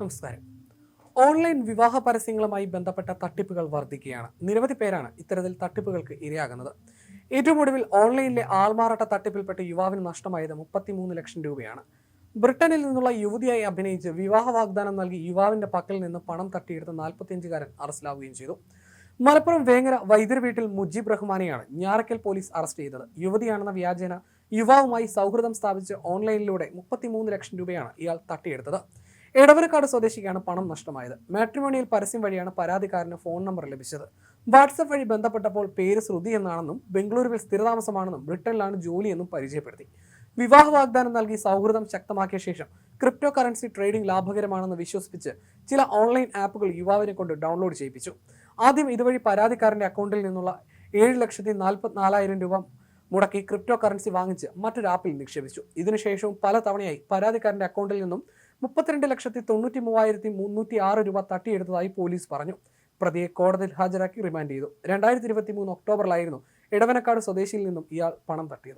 നമസ്കാരം. ഓൺലൈൻ വിവാഹ പരസ്യങ്ങളുമായി ബന്ധപ്പെട്ട തട്ടിപ്പുകൾ വർദ്ധിക്കുകയാണ് നിരവധി പേരാണ് ഇത്തരത്തിൽ തട്ടിപ്പുകൾക്ക് ഇരയാകുന്നത്. ഏറ്റവും ഒടുവിൽ ഓൺലൈനിലെ ആൾമാറാട്ട തട്ടിപ്പിൽപ്പെട്ട് യുവാവിന് നഷ്ടമായത് മുപ്പത്തിമൂന്ന് ലക്ഷം രൂപയാണ്. ബ്രിട്ടനിൽ നിന്നുള്ള യുവതിയായി അഭിനയിച്ച് വിവാഹ വാഗ്ദാനം നൽകി യുവാവിന്റെ പക്കൽ നിന്ന് പണം തട്ടിയെടുത്ത നാൽപ്പത്തിയഞ്ചുകാരൻ അറസ്റ്റിലാവുകയും ചെയ്തു. മലപ്പുറം വേങ്ങര വൈദ്യർ വീട്ടിൽ മുജീബ് റഹ്മാനെയാണ് ഞാറക്കൽ പോലീസ് അറസ്റ്റ് ചെയ്തത്. യുവതിയാണെന്ന വ്യാജേന യുവാവുമായി സൗഹൃദം സ്ഥാപിച്ച് ഓൺലൈനിലൂടെ മുപ്പത്തിമൂന്ന് ലക്ഷം രൂപയാണ് ഇയാൾ തട്ടിയെടുത്തത്. എടവനക്കാട് സ്വദേശിക്കാണ് പണം നഷ്ടമായത്. മാട്രിമോണിയൽ പരസ്യം വഴിയാണ് പരാതിക്കാരന് ഫോൺ നമ്പർ ലഭിച്ചത്. വാട്സപ്പ് വഴി ബന്ധപ്പെട്ടപ്പോൾ പേര് ശ്രുതി എന്നാണെന്നും ബംഗളൂരുവിൽ സ്ഥിരതാമസമാണെന്നും ബ്രിട്ടനിലാണ് ജോലിയെന്നും പരിചയപ്പെടുത്തി. വിവാഹ വാഗ്ദാനം നൽകി സൗഹൃദം ശക്തമാക്കിയ ശേഷം ക്രിപ്റ്റോ കറൻസി ട്രേഡിംഗ് ലാഭകരമാണെന്ന് വിശ്വസിപ്പിച്ച് ചില ഓൺലൈൻ ആപ്പുകൾ യുവാവിനെ കൊണ്ട് ഡൗൺലോഡ് ചെയ്യിപ്പിച്ചു. ആദ്യം ഇതുവഴി പരാതിക്കാരന്റെ അക്കൗണ്ടിൽ നിന്നുള്ള ഏഴ് ലക്ഷത്തി നാൽപ്പത്തിനാലായിരം രൂപ മുടക്കി ക്രിപ്റ്റോ കറൻസി വാങ്ങിച്ച് മറ്റൊരു ആപ്പിൽ നിക്ഷേപിച്ചു. ഇതിനുശേഷവും പല തവണയായി പരാതിക്കാരന്റെ അക്കൗണ്ടിൽ നിന്നും മുപ്പത്തിരണ്ട് ലക്ഷത്തി തൊണ്ണൂറ്റി മൂവായിരത്തി മുന്നൂറ്റി ആറ് രൂപ തട്ടിയെടുത്തതായി പോലീസ് പറഞ്ഞു. പ്രതിയെ കോടതിയിൽ ഹാജരാക്കി റിമാൻഡ് ചെയ്തു. രണ്ടായിരത്തി ഇരുപത്തി മൂന്ന് ഒക്ടോബറിലായിരുന്നു ഇടവനക്കാട് സ്വദേശിയിൽ നിന്നും ഇയാൾ പണം തട്ടിയത്.